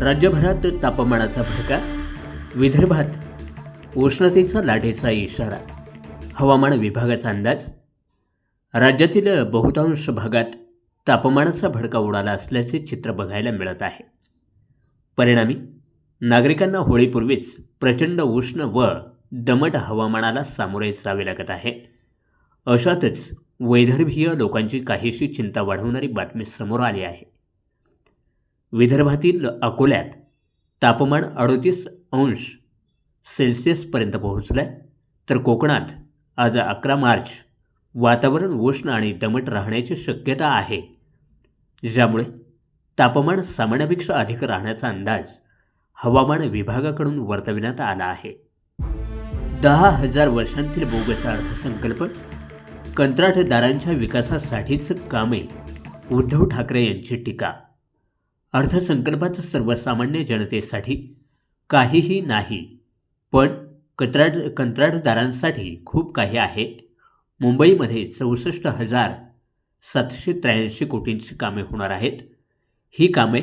राज्यभरात तापमानाचा भडका विदर्भात उष्णतेचा लाटेचा इशारा हवामान विभागाचा अंदाज राज्यातील बहुतांश भागात तापमानाचा भडका उडाला असल्याचे चित्र बघायला मिळत आहे. परिणामी नागरिकांना होळीपूर्वीच प्रचंड उष्ण व दमट हवामानाला सामोरे जावे लागत आहे. अशातच वैदर्भीय लोकांची काहीशी चिंता वाढवणारी बातमी समोर आली आहे. विदर्भातील अकोल्यात तापमान अडोतीस अंश सेल्सिअसपर्यंत पोहोचलं आहे तर कोकणात आज अकरा मार्च वातावरण उष्ण आणि दमट राहण्याची शक्यता आहे. ज्यामुळे तापमान सामान्यापेक्षा अधिक राहण्याचा अंदाज हवामान विभागाकडून वर्तविण्यात आला आहे. दहा हजार वर्षांतील बोगस अर्थसंकल्प कंत्राटदारांच्या विकासासाठीच कामे उद्धव ठाकरे यांची टीका अर्थसंकल्पात सर्वसामान्य जनतेसाठी काहीही नाही पण कंत्राट कंत्राटदारांसाठी खूप काही आहे. मुंबईमध्ये चौसष्ट हजार सातशे त्र्याऐंशी कोटींची कामे होणार आहेत. ही कामे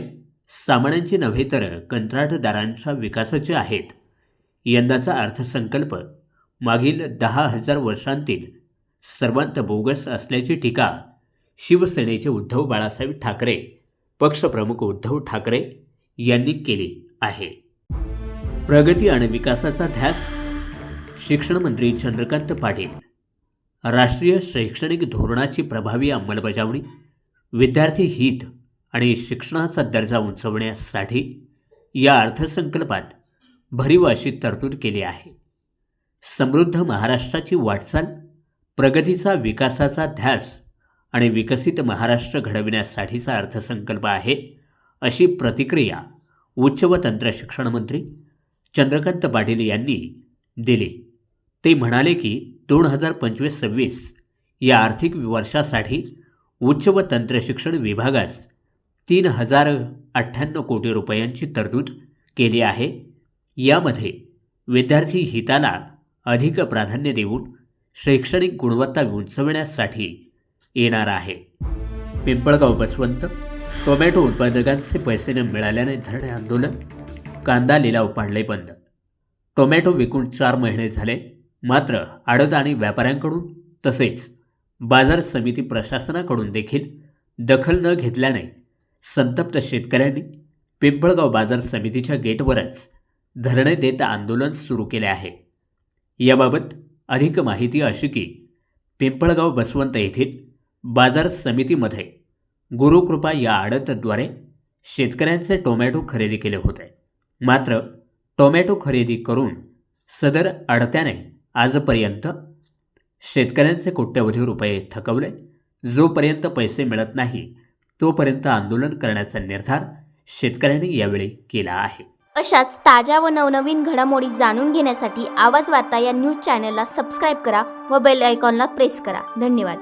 सामान्यांची नव्हे तर कंत्राटदारांच्या विकासाची आहेत. यंदाचा अर्थसंकल्प मागील दहा हजार वर्षांतील सर्वांत बोगस असल्याची टीका शिवसेनेचे उद्धव बाळासाहेब ठाकरे पक्षप्रमुख उद्धव ठाकरे यांनी केली आहे. प्रगती आणि विकासाचा ध्यास शिक्षण मंत्री चंद्रकांत पाटील. राष्ट्रीय शैक्षणिक धोरणाची प्रभावी अंमलबजावणी विद्यार्थी हित आणि शिक्षणाचा दर्जा उंचवण्यासाठी या अर्थसंकल्पात भरीव अशी तरतूद केली आहे. समृद्ध महाराष्ट्राची वाटचाल प्रगतीचा विकासाचा ध्यास आणि विकसित महाराष्ट्र घडविण्यासाठीचा अर्थसंकल्प आहे अशी प्रतिक्रिया उच्च व तंत्रशिक्षण मंत्री चंद्रकांत पाटील यांनी दिली. ते म्हणाले की दोन हजार पंचवीस सव्वीस या आर्थिक वर्षासाठी उच्च व तंत्र शिक्षण विभागास तीन हजार अठ्ठ्याण्णव कोटी रुपयांची तरतूद केली आहे. यामध्ये विद्यार्थी हिताला अधिक प्राधान्य देऊन शैक्षणिक गुणवत्ता उंचवण्यासाठी येणार आहे. पिंपळगाव बसवंत टोमॅटो उत्पादकांचे पैसे न मिळाल्याने धरणे आंदोलन कांदा लिलाव पाडले बंद. टोमॅटो विकून चार महिने झाले मात्र आडत आणि व्यापाऱ्यांकडून तसेच बाजार समिती प्रशासनाकडून देखील दखल न घेतल्याने संतप्त शेतकऱ्यांनी पिंपळगाव बाजार समितीच्या गेटवरच धरणे देत आंदोलन सुरू केले आहे. याबाबत अधिक माहिती अशी की पिंपळगाव बसवंत येथील बाजार समितीमध्ये गुरुकृपा या आडतद्वारे शेतकऱ्यांचे टोमॅटो खरेदी केले होते. मात्र टोमॅटो खरेदी करून सदर अडत्याने आजपर्यंत शेतकऱ्यांचे कोट्यवधी रुपये थकवले. जोपर्यंत पैसे मिळत नाही तोपर्यंत आंदोलन करण्याचा निर्धार शेतकऱ्यांनी यावेळी केला आहे. अशाच ताज्या व नवनवीन घडामोडी जाणून घेण्यासाठी आवाज वार्ता या न्यूज चॅनलला सबस्क्राईब करा व बेल आयकॉनला प्रेस करा. धन्यवाद.